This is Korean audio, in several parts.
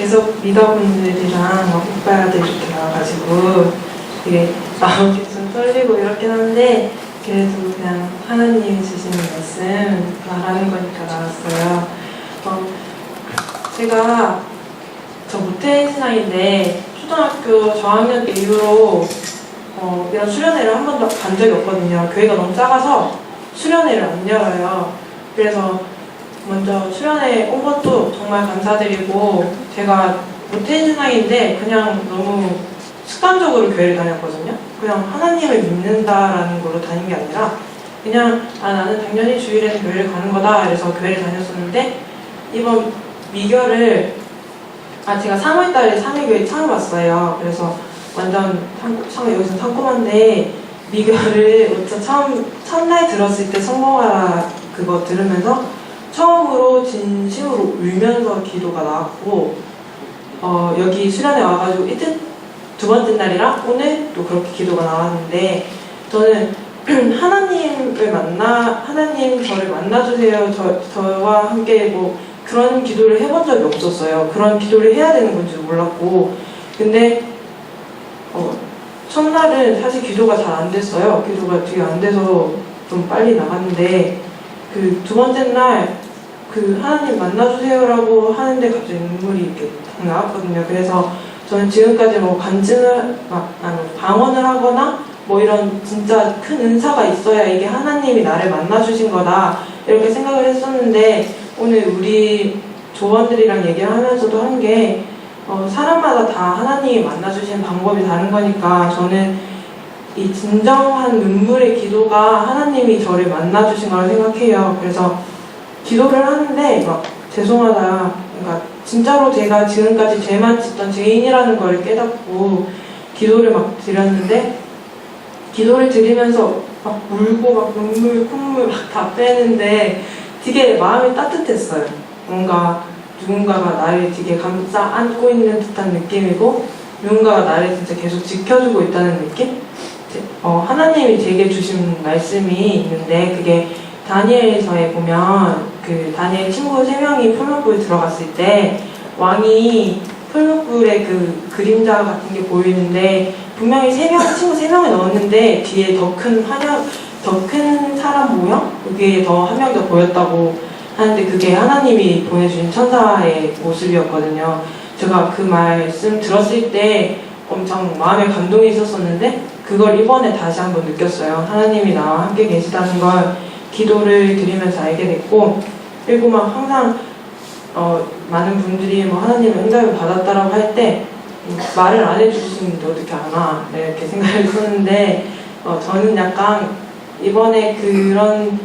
계속 리더분들이랑 막 오빠들 이렇게 나와가지고 되게 마음이 좀 떨리고 이렇긴 한데 그래도 그냥 하나님이 주시는 말씀 말하는 거니까 나왔어요. 어, 제가 저 모태 신앙인데 초등학교 저학년 때 이후로 어, 이런 수련회를 한 번도 간 적이 없거든요. 교회가 너무 작아서 수련회를 안 열어요. 그래서 먼저 수련회 온 것도 정말 감사드리고 제가 모태 신앙인데 그냥 너무 습관적으로 교회를 다녔거든요. 그냥 하나님을 믿는다라는 걸로 다닌 게 아니라 그냥 아 나는 당연히 주일에는 교회를 가는 거다 그래서 교회를 다녔었는데 이번 미결을 아 제가 3월달에 상해교회 처음 왔어요. 그래서 완전 상, 상 여기서 상콤한데 미결을 처음 첫날 들었을 때 성공하라 그거 들으면서 처음으로 진심으로 울면서 기도가 나왔고 어, 여기 수련회 와가지고 이틀 두 번째 날이랑 오늘 또 그렇게 기도가 나왔는데 저는 하나님을 만나 하나님 저를 만나주세요. 저, 저와 함께 뭐 그런 기도를 해본 적이 없었어요. 그런 기도를 해야 되는 건지 몰랐고 근데 어, 첫날은 사실 기도가 잘 안 됐어요. 기도가 되게 안 돼서 좀 빨리 나갔는데 그 두 번째 날 그 하나님 만나주세요라고 하는데 갑자기 눈물이 이렇게 탁 나왔거든요. 그래서 저는 지금까지 뭐 간증을 막 방언을 하거나 뭐 이런 진짜 큰 은사가 있어야 이게 하나님이 나를 만나주신 거다 이렇게 생각을 했었는데 오늘 우리 조원들이랑 얘기를 하면서도 한게 어, 사람마다 다 하나님이 만나주시는 방법이 다른 거니까 저는 이 진정한 눈물의 기도가 하나님이 저를 만나주신 거라 생각해요. 그래서 기도를 하는데 막 죄송하다. 그러니까 진짜로 제가 지금까지 죄만 짓던 죄인이라는 걸 깨닫고 기도를 막 드렸는데 기도를 드리면서 막 울고 막 눈물 콧물 막 다 빼는데 되게 마음이 따뜻했어요. 뭔가 누군가가 나를 되게 감싸 안고 있는 듯한 느낌이고 누군가가 나를 진짜 계속 지켜주고 있다는 느낌? 어, 하나님이 제게 주신 말씀이 있는데 그게 다니엘서에 보면 그 다니엘 친구 세 명이 풀무불 들어갔을 때 왕이 풀무불에 그 그림자 같은 게 보이는데 분명히 세 명 친구 세 명을 넣었는데 뒤에 더 큰 환영 더 큰 사람 모형 그게 더한 명 더 보였다고 하는데 그게 하나님이 보내주신 천사의 모습이었거든요. 제가 그 말씀 들었을 때 엄청 마음에 감동이 있었었는데 그걸 이번에 다시 한번 느꼈어요. 하나님이 나와 함께 계시다는 걸 기도를 드리면서 알게 됐고 그리고 막 항상 어, 많은 분들이 뭐 하나님의 응답을 받았다라고 할 때 말을 안 해주시는데 어떻게 아나 네, 이렇게 생각을 했었는데 어, 저는 약간 이번에 그런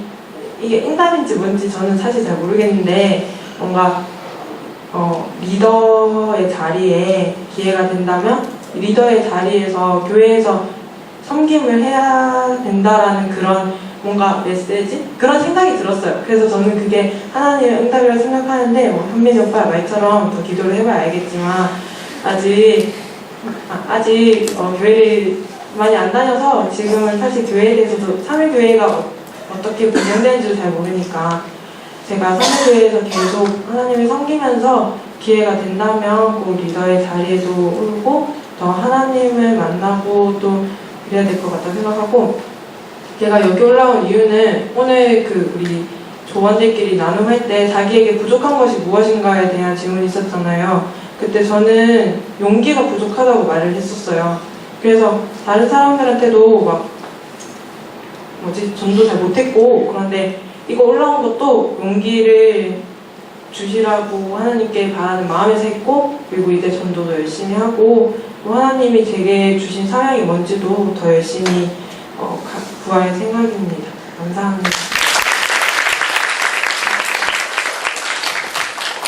이게 응답인지 뭔지 저는 사실 잘 모르겠는데 뭔가 어, 리더의 자리에 기회가 된다면 리더의 자리에서 교회에서 섬김을 해야 된다라는 그런 뭔가 메시지 그런 생각이 들었어요. 그래서 저는 그게 하나님의 응답이라고 생각하는데 뭐 현민이 오빠 말처럼 더 기도를 해봐야 알겠지만 아직 아, 아직 어, 교회를 많이 안 다녀서 지금은 사실 교회에 대해서도 삼일교회가 어떻게 운영되는지도 잘 모르니까 제가 삼일교회에서 계속 하나님을 섬기면서 기회가 된다면 꼭 리더의 자리에도 오르고 더 하나님을 만나고 또 이래야 될 것 같다 생각하고 제가 여기 올라온 이유는 오늘 그 우리 조원들끼리 나눔할 때 자기에게 부족한 것이 무엇인가에 대한 질문이 있었잖아요. 그때 저는 용기가 부족하다고 말을 했었어요. 그래서 다른 사람들한테도 막 뭐지 전도 잘 못했고 그런데 이거 올라온 것도 용기를 주시라고 하나님께 바라는 마음에서 했고 그리고 이제 전도도 열심히 하고 또 하나님이 제게 주신 사명이 뭔지도 더 열심히 어, 가- 구할 생각입니다. 감사합니다.